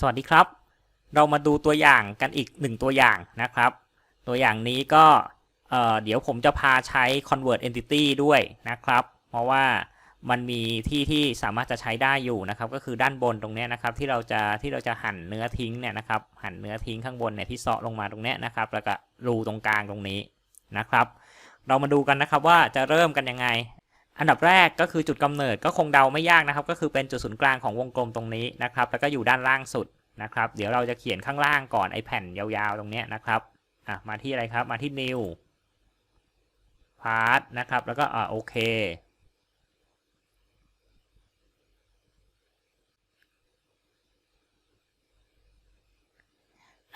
สวัสดีครับ เรามาดูตัวอย่างกันอีกหนึ่งตัวอย่างนะครับ ตัวอย่างนี้ก็เเดี๋ยวผมจะพาใช้ convert entity ด้วยนะครับ เพราะว่ามันมีที่ที่สามารถจะใช้ได้อยู่นะครับ ก็คือด้านบนตรงนี้นะครับ ที่เราจะที่เราจะหั่นเนื้อทิ้งเนี่ยนะครับ หั่นเนื้อทิ้งข้างบนเนี่ยที่เซาะลงมาตรงนี้นะครับ แล้วก็รูตรงกลางตรงนี้นะครับ เรามาดูกันนะครับว่าจะเริ่มกันยังไง อันดับแรกก็คือจุดกำเนิดก็คงเดาไม่ยากนะครับ ก็คือเป็นจุดศูนย์กลางของวงกลมตรงนี้นะครับ แล้วก็อยู่ด้านล่างสุดนะครับ เดี๋ยวเราจะเขียนข้างล่างก่อนไอแผ่นยาวๆตรงเนี้ยนะครับอะมาที่อะไรครับมาที่ new part นะครับ แล้วก็อ่าโอเค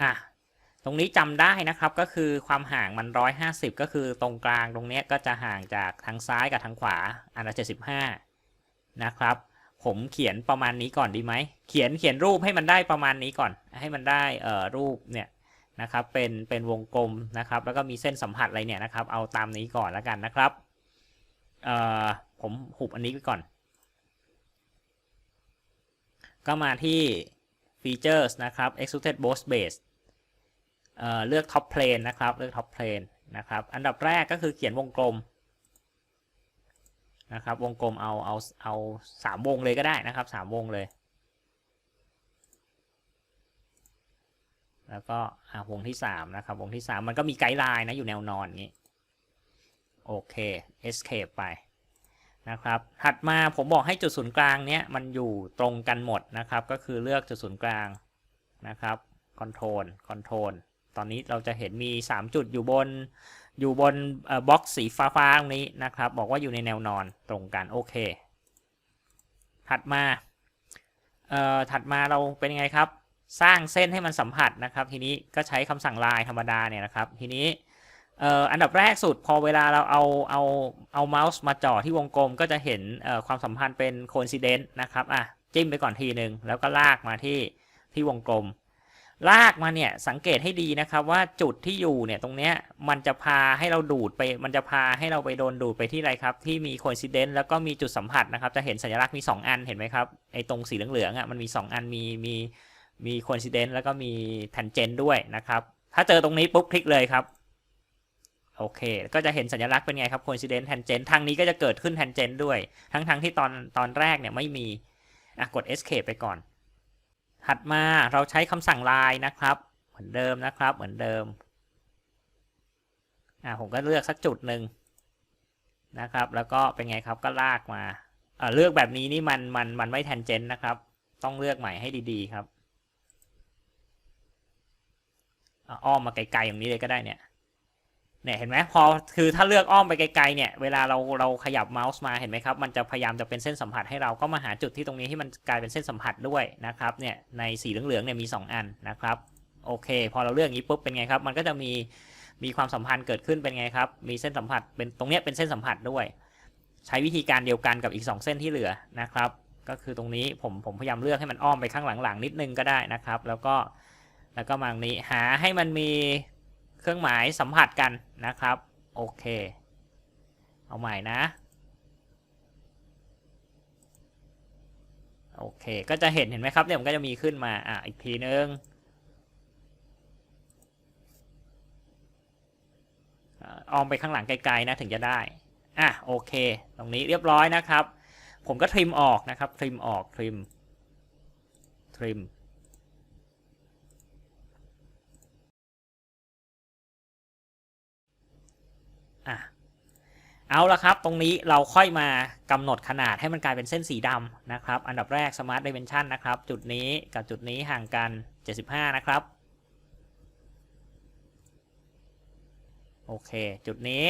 อะ ตรงนี้จำได้นะครับก็คือความห่างมัน 150 ก็คือตรงกลางตรงนี้ก็จะห่างจากทางซ้ายกับทางขวาอันละ75 นะครับ ผมเขียนประมาณนี้ก่อนดีไหม เขียนเขียนรูปให้มันได้ประมาณนี้ก่อน ให้มันได้เอ่อรูปเนี่ยนะครับเป็นเป็นวงกลมนะครับ แล้วก็มีเส้นสัมผัสอะไรเนี่ยนะครับ เอาตามนี้ก่อนแล้วกันนะครับเอ่อผมหุบอันนี้ไปก่อน ก็มาที่ features นะครับ extruded boss base เเลือก top plane นะครับเลือก top plane นะครับอันดับแรกก็คือเขียนวงกลมนะครับวงกลมเอาเอาเอาสามวงเลยก็ได้นะครับสามวงเลย แล้วก็วงที่สามนะครับวงที่สามมันก็มีไกด์ไลน์นะอยู่แนวนอนอย่างนี้โอเค escape ไปนะครับถัดมาผมบอกให้จุดศูนย์กลางเนี้ยมันอยู่ตรงกันหมดนะครับ ก็คือเลือกจุดศูนย์กลางนะครับ control control ตอนนี้เราจะเห็นมี 3 จุดอยู่บน อยู่บนบล็อกสีฟ้าๆตรงนี้นะครับ บอกว่าอยู่ในแนวนอนตรงกันโอเค ถัดมาเอ่อถัดมาเราเป็นยังไงครับ สร้างเส้นให้มันสัมผัสนะครับ ทีนี้ก็ใช้คำสั่งลายธรรมดาเนี่ยนะครับ ทีนี้อันดับแรกสุดพอเวลาเราเอาเอาเอาเมาส์มาจ่อที่วงกลมก็จะเห็นความสัมพันธ์เป็น coincident นะครับอะจิ้มไปก่อนทีหนึ่งแล้วก็ลากมาที่ที่วงกลม ลากมาเนี่ยสังเกตให้ดีนะครับว่าจุดที่อยู่เนี่ยตรงเนี้ยมันจะพาให้เราดูดไป มันจะพาให้เราไปโดนดูดไปที่อะไรครับ ที่มีโคอินซิเดนต์แล้วก็มีจุดสัมผัสนะครับ จะเห็นสัญลักษณ์มี 2 อันเห็นไหมครับไอ้ตรงสีเหลืองๆอะมันมี 2 อันมีมีมีโคอินซิเดนต์แล้วก็มีแทนเจนด้วยนะครับ ถ้าเจอตรงนี้ปุ๊บคลิกเลยครับโอเค ก็จะเห็นสัญลักษณ์เป็นไงครับโคอินซิเดนต์แทนเจนทางนี้ก็จะเกิดขึ้นแทนเจนด้วย ทั้งๆทที่ตอนตอนแรกเนี่ยไม่มีอะกด escape ไปก่อน ถัดมาเราใช้คำสั่งลายนะครับ เหมือนเดิมนะครับ เหมือนเดิมอ่าผมก็เลือกสักจุดหนึ่งนะครับ แล้วก็เป็นไงครับก็ลากมาอ่าเลือกแบบนี้นี่มันมันมันไม่แทนเจนนะครับ ต้องเลือกใหม่ให้ดีๆครับอ้อมมาไกลๆอย่างนี้เลยก็ได้เนี่ย เนี่ยเห็นไหมพอคือถ้าเลือกอ้อมไปไกลๆเนี่ยเวลาเราเราขยับเมาส์มาเห็นไหมครับ มันจะพยายามจะเป็นเส้นสัมผัสให้เราก็มาหาจุดที่ตรงนี้ที่มันกลายเป็นเส้นสัมผัสด้วยนะครับเนี่ยในสีเหลืองๆเนี่ยมี 2 อันนะครับโอเค พอเราเลือกอย่างนี้ปุ๊บเป็นไงครับ มันก็จะมีมีความสัมพันธ์เกิดขึ้นเป็นไงครับ มีเส้นสัมผัสเป็นตรงเนี้ยเป็นเส้นสัมผัสด้วย ใช้วิธีการเดียวกันกับอีก 2 เส้นที่เหลือนะครับ ก็คือตรงนี้ผมผมพยายามเลือกให้มันอ้อมไปข้างหลังๆนิดนึงก็ได้นะครับ แล้วก็แล้วก็มาตรงนี้หาให้มันมี เครื่องหมายสัมผัสกันนะครับ โอเค เอาใหม่นะ โอเค ก็จะเห็นเห็นไหมครับเนี่ยมันก็จะมีขึ้นมา อะ อีกทีนึงออมไปข้างหลังไกลๆนะถึงจะได้ อะโอเค ตรงนี้เรียบร้อยนะครับ ผมก็ทริมออกนะครับ ทริมออก ทริม ทริม อะ เอาละครับ ตรงนี้เราค่อยมากำหนดขนาดให้มันกลายเป็นเส้นสีดำนะครับ อันดับแรก Smart Dimension นะครับ จุดนี้กับจุดนี้ห่างกัน 75 นะครับ โอเค จุดนี้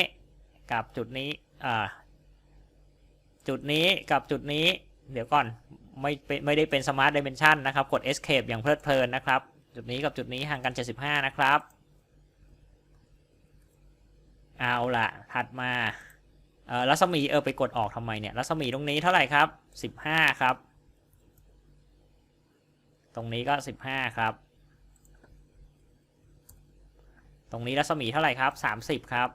กับจุดนี้อ่าจุดนี้กับจุดนี้ เดี๋ยวก่อน ไม่ไม่ได้เป็น Smart Dimension นะครับ กด Escape อย่างเพลิดเพลินนะครับ จุดนี้กับจุดนี้ห่างกัน 75 นะครับ เอาละถัดมา รัศมีเออไปกดออกทำไมเนี่ยรัศมีตรงนี้เท่าไหร่ครับ 15 ครับ ตรงนี้ก็ 15 ครับ ตรงนี้รัศมีเท่าไหร่ครับ 30 ครับ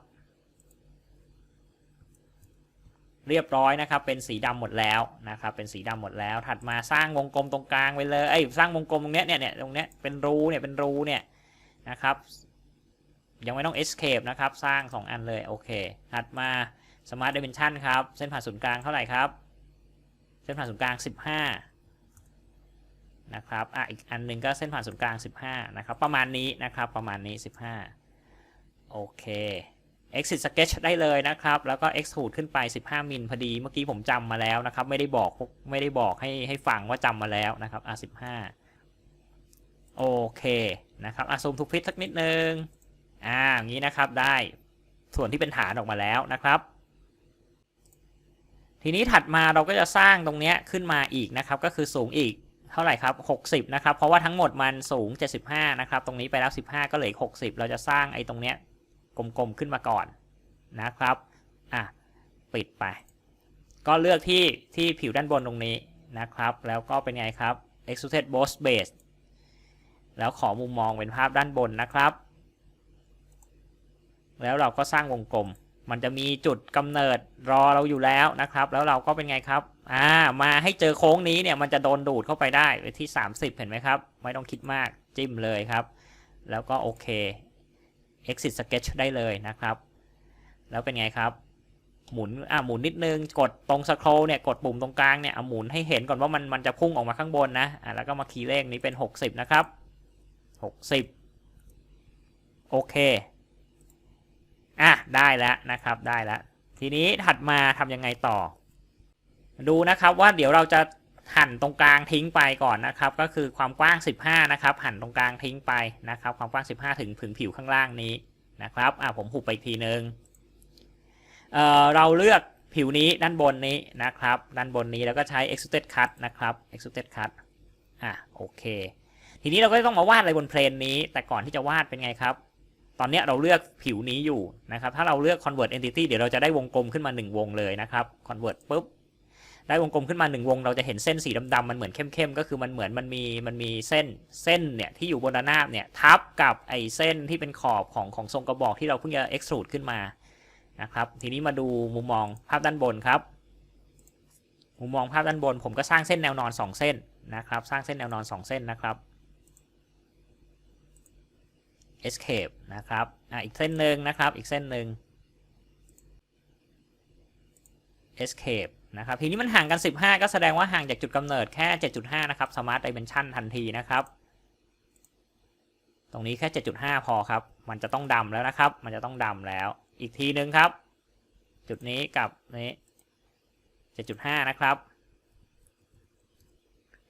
เรียบร้อยนะครับ เป็นสีดำหมดแล้วนะครับ เป็นสีดำหมดแล้ว ถัดมาสร้างวงกลมตรงกลางไว้เลยเอ้ยสร้างวงกลมตรงเนี้ยเนี่ยเนี่ยตรงเนี้ยเป็นรูเนี่ยเป็นรูเนี่ยนะครับยังไม่ต้อง escape นะครับ สร้าง 2 อันเลย โอเค ถัดมา smart dimension ครับ เส้นผ่านศูนย์กลางเท่าไหร่ครับ เส้นผ่านศูนย์กลาง 15 นะครับ อะ อีกอันหนึ่งก็เส้นผ่านศูนย์กลาง 15 นะครับ ประมาณนี้นะครับ ประมาณนี้ 15 โอเค exit sketch ได้เลยนะครับ แล้วก็ extrude ขึ้นไป 15 มิลพอดี เมื่อกี้ผมจำมาแล้วนะครับ ไม่ได้บอกไม่ได้บอกให้ให้ฟังว่าจำมาแล้วนะครับ อะ 15 โอเค นะครับ อะซูมทุกพิษสักนิดนึง อ่าอย่างนี้นะครับ ได้ ส่วนที่เป็นฐานออกมาแล้วนะครับ ทีนี้ถัดมาเราก็จะสร้างตรงนี้ขึ้นมาอีกนะครับ ก็คือสูงอีกเท่าไหร่ครับ 60 นะครับ เพราะว่าทั้งหมดมันสูง 75 นะครับ ตรงนี้ไปแล้ว 15 ก็เหลืออีก 60 เราจะสร้างไอ้ตรงเนี้ยกลมๆขึ้นมาก่อนนะครับ อะ ปิดไป ก็เลือกที่ที่ผิวด้านบนตรงนี้นะครับ แล้วก็เป็นไงครับ extrude boss base แล้วขอมุมมองเป็นภาพด้านบนนะครับ แล้วเราก็สร้างวงกลม มันจะมีจุดกำเนิดรอเราอยู่แล้วนะครับ แล้วเราก็เป็นไงครับ อ่า มาให้เจอโค้งนี้เนี่ยมันจะโดนดูดเข้าไปได้ไปที่ 30 เห็นไหมครับ ไม่ต้องคิดมากจิ้มเลยครับ แล้วก็โอเค exit sketch ได้เลยนะครับ แล้วเป็นไงครับ หมุน อ่าหมุนนิดนึง กดตรงสครอลเนี่ย กดปุ่มตรงกลางเนี่ยเอาหมุนให้เห็นก่อนว่ามันมันจะพุ่งออกมาข้างบนนะ อ่าแล้วก็มาคีย์เลขนี้เป็น 60 นะครับ 60 โอเค อะได้แล้วนะครับได้แล้วทีนี้ถัดมาทำยังไงต่อ ดูนะครับว่าเดี๋ยวเราจะหั่นตรงกลางทิ้งไปก่อนนะครับ ก็คือความกว้าง 15 นะครับ หั่นตรงกลางทิ้งไปนะครับ ความกว้าง 15 ถึงถึงผิวข้างล่างนี้นะครับอะผมหุบไปอีกทีนึงเอ่อเราเลือกผิวนี้ด้านบนนี้นะครับ ด้านบนนี้แล้วก็ใช้ extruded cut นะครับ extruded cut อะโอเค ทีนี้เราก็ต้องมาวาดอะไรบนเพลนนี้ แต่ก่อนที่จะวาดเป็นไงครับ ตอนนี้เราเลือกผิวนี้อยู่นะครับ ถ้าเราเลือก convert entity เดี๋ยวเราจะได้วงกลมขึ้นมา 1 วงเลยนะครับ convert ปุ๊บ ได้วงกลมขึ้นมา 1 วง เราจะเห็นเส้นสีดำๆมันเหมือนเข้มๆ ก็คือมันเหมือนมันมีมันมีเส้นเส้นเนี่ยที่อยู่บนระนาบเนี่ยทับกับไอ้เส้นที่เป็นขอบของของทรงกระบอกที่เราเพิ่งจะ extrude ขึ้นมานะครับ ทีนี้มาดูมุมมองภาพด้านบนครับ มุมมองภาพด้านบน ผมก็สร้างเส้นแนวนอน 2 เส้นนะครับ สร้างเส้นแนวนอน 2 เส้นนะครับ escape นะครับอะอีกเส้นหนึ่งนะครับ อีกเส้นหนึ่ง escape นะครับ ทีนี้มันห่างกัน 15 ก็แสดงว่าห่างจากจุดกำเนิดแค่ 7.5 นะครับ smart dimension ทันทีนะครับ ตรงนี้แค่ 7.5 พอครับ มันจะต้องดำแล้วนะครับ มันจะต้องดำแล้ว อีกทีหนึ่งครับ จุดนี้กับนี้ 7.5 นะครับ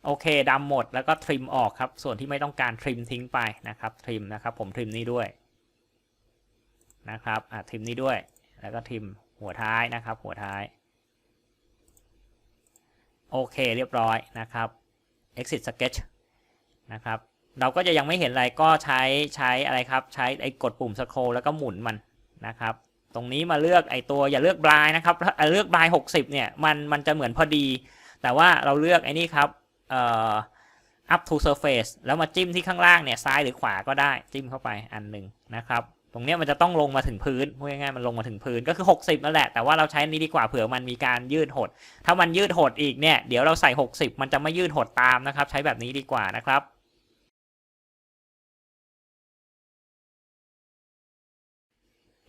โอเคดำหมดแล้วก็ทริมออกครับ ส่วนที่ไม่ต้องการทริมทิ้งไปนะครับทริมนะครับ ผมทริมนี้ด้วยนะครับอะทริมนี้ด้วย แล้วก็ทริมหัวท้ายนะครับ หัวท้าย โอเคเรียบร้อยนะครับ exit sketch นะครับ เราก็จะยังไม่เห็นอะไรก็ใช้ใช้อะไรครับ ใช้ไอ้กดปุ่ม scroll แล้วก็หมุนมันนะครับ ตรงนี้มาเลือกไอ้ตัวอย่าเลือกบลายนะครับเลือกบลาย 60 เนี่ยมันมันจะเหมือนพอดี แต่ว่าเราเลือกไอ้นี่ครับ เอ่อ up to surface แล้วมาจิ้มที่ข้างล่างเนี่ยซ้ายหรือขวาก็ได้จิ้มเข้าไปอันหนึ่งนะครับ ตรงนี้มันจะต้องลงมาถึงพื้นพูดง่ายๆมันลงมาถึงพื้นก็คือ 60นั่นแหละแต่ว่าเราใช้นี้ดีกว่าเผื่อมันมีการยืดหด ถ้ามันยืดหดอีกเนี่ยเดี๋ยวเราใส่ 60 มันจะไม่ยืดหดตามนะครับ ใช้แบบนี้ดีกว่านะครับ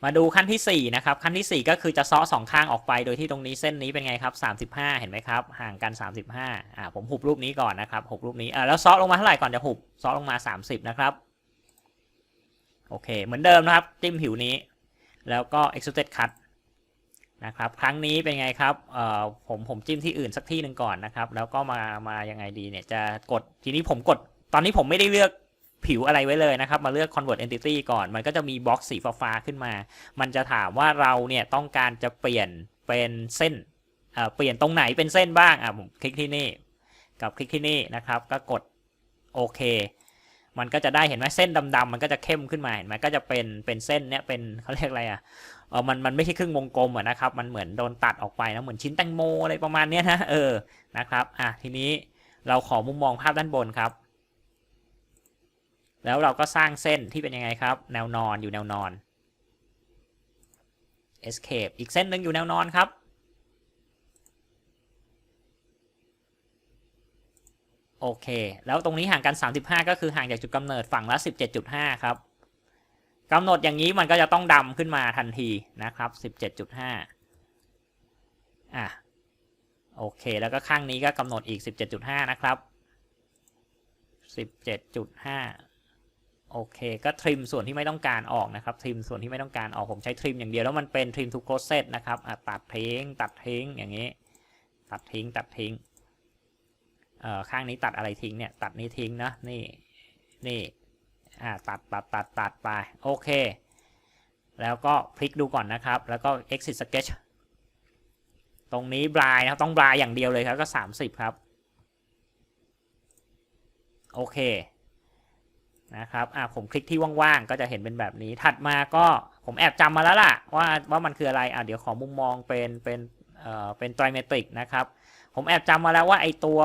มาดูขั้นที่4นะครับขั้นที่ 4 ก็คือจะซ้อสองข้างออกไป โดยที่ตรงนี้เส้นนี้เป็นไงครับ 35 เห็นไหมครับ ห่างกัน 35อ่าผมหุบรูปนี้ก่อนนะครับหุบรูปนี้อ่าแล้วซ้อลงมาเท่าไหร่ก่อนจะหุบซ้อลงมา 30 นะครับ โอเค เหมือนเดิมนะครับ จิ้มผิวนี้ แล้วก็ extruded cut นะครับ ครั้งนี้เป็นไงครับเอ่อผมผมจิ้มที่อื่นสักที่หนึ่งก่อนนะครับ แล้วก็มามายังไงดีเนี่ยจะกดทีนี้ผมกดตอนนี้ผมไม่ได้เลือก ผิวอะไรไว้เลยนะครับ มาเลือก convert entity ก่อน มันก็จะมีบล็อกสีฟ้าขึ้นมา มันจะถามว่าเราเนี่ยต้องการจะเปลี่ยนเป็นเส้นเอ่อเปลี่ยนตรงไหนเป็นเส้นบ้างอะผมคลิกที่นี่ กับคลิกที่นี่นะครับ ก็กดโอเค มันก็จะได้เห็นไหมเส้นดำๆมันก็จะเข้มขึ้นมาเห็นไหมก็จะเป็นเป็นเส้นเนี้ยเป็นเขาเรียกอะไรอะเออมันมันไม่ใช่ครึ่งวงกลมอะนะครับ มันเหมือนโดนตัดออกไปนะเหมือนชิ้นแตงโมอะไรประมาณเนี้ยนะเออนะครับอะทีนี้เราขอมุมมองภาพด้านบนครับ แล้วเราก็สร้างเส้นที่เป็นยังไงครับ แนวนอนอยู่แนวนอน escape อีกเส้นหนึ่งอยู่แนวนอนครับ โอเค แล้วตรงนี้ห่างกัน 35 ก็คือห่างจากจุดกำเนิดฝั่งละ 17.5 ครับกำหนดอย่างนี้มันก็จะต้องดำขึ้นมาทันทีนะครับ 17.5 อะ โอเค แล้วก็ข้างนี้ก็กำหนดอีก 17.5 นะครับ 17.5 โอเคก็ทริมส่วนที่ไม่ต้องการออกนะครับทริมส่วนที่ไม่ต้องการออกผมใช้ทริมอย่างเดียวแล้วมันเป็นทริมทุกโ r เซตนะครับตัดทิ้งตัดทิ้งอย่างนี้ ตัดทิ้งตัดทิ้งข้างนี้ตัดอะไรทิ้งเนี่ยตัดนี้ทิ้งนะนี่นี่ตัดตัดตัดตัดไปโอเค แล้วก็พลิกดูก่อนนะครับ แล้วก็ exit sketch ตรงนี้บลายนะครับต้องบลายอย่างเดียวเลยครับก็ 30 ครับ โอเค นะครับอ่าผมคลิกที่ว่างๆ ก็จะเห็นเป็นแบบนี้ ถัดมาก็ผมแอบจำมาแล้วล่ะ ว่าว่ามันคืออะไรอ่าเดี๋ยวขอมุมมองเป็นเป็นเอ่อเป็นไตรเมตริกนะครับ ผมแอบจำมาแล้วว่าไอตัว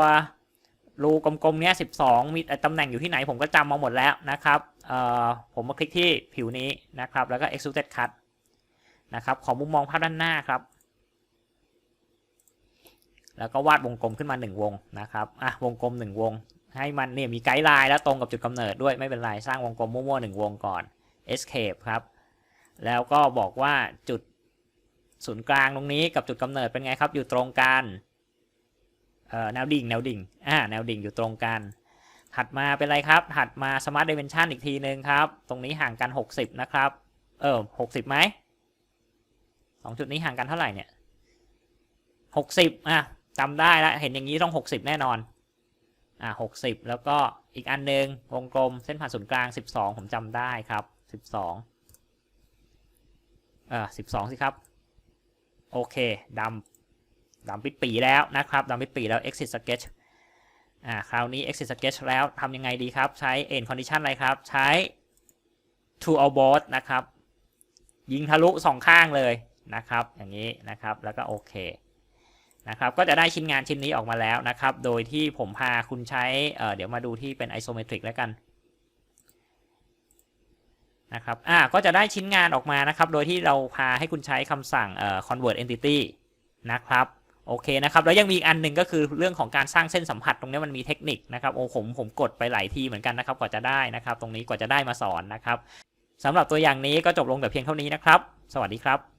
รูกลมๆเนี้ย12มีตำแหน่งอยู่ที่ไหนผมก็จำมาหมดแล้วนะครับเอ่อผมมาคลิกที่ผิวนี้นะครับ แล้วก็ extrude cut นะครับขอมุมมองภาพด้านหน้าครับ แล้วก็วาดวงกลมขึ้นมา 1 วงนะครับอะวงกลม 1 วง ให้มันเนี่ยมีไกด์ไลน์แล้วตรงกับจุดกำเนิดด้วยไม่เป็นไร สร้างวงกลมมั่วๆหนึ่งวงก่อน escape ครับ แล้วก็บอกว่าจุดศูนย์กลางตรงนี้กับจุดกำเนิดเป็นไงครับ อยู่ตรงกันเอ่อแนวดิ่งแนวดิ่งอ่าแนวดิ่งอยู่ตรงกัน ถัดมาเป็นไรครับ ถัดมา smart dimension อีกทีหนึ่งครับ ตรงนี้ห่างกัน 60 นะครับ เออ60ไหมสองจุดนี้ห่างกันเท่าไหร่เนี่ย60อะจำได้แล้วเห็นอย่างนี้ต้อง60แน่นอน อะ60แล้วก็อีกอันหนึงวงกลมเส้นผ่านศูนย์กลาง12ผมจำได้ครับ12เออ12สิครับ โอเคดำดำปิดปีแล้วนะครับดำปิดปีแล้ว exit sketch อ่าคราวนี้ exit sketch แล้วทำยังไงดีครับ ใช้ end condition อะไรครับ ใช้ to all board นะครับ ยิงทะลุสองข้างเลยนะครับ อย่างนี้นะครับแล้วก็โอเค นะครับก็จะได้ชิ้นงานชิ้นนี้ออกมาแล้วนะครับ โดยที่ผมพาคุณใช้เเดี๋ยวมาดูที่เป็น isometric แล้วกันนะครับอ่าก็จะได้ชิ้นงานออกมานะครับ โดยที่เราพาให้คุณใช้คำสั่งเอ่อ convert entity นะครับโอเคนะครับ แล้วยังมีอีกอันหนึ่งก็คือเรื่องของการสร้างเส้นสัมผัสตรงนี้มันมีเทคนิคนะครับโอ้ผมผมกดไปหลายทีเหมือนกันนะครับกว่าจะได้นะครับ ตรงนี้กว่าจะได้มาสอนนะครับสำหรับตัวอย่างนี้ก็จบลงแต่เพียงเท่านี้นะครับ สวัสดีครับ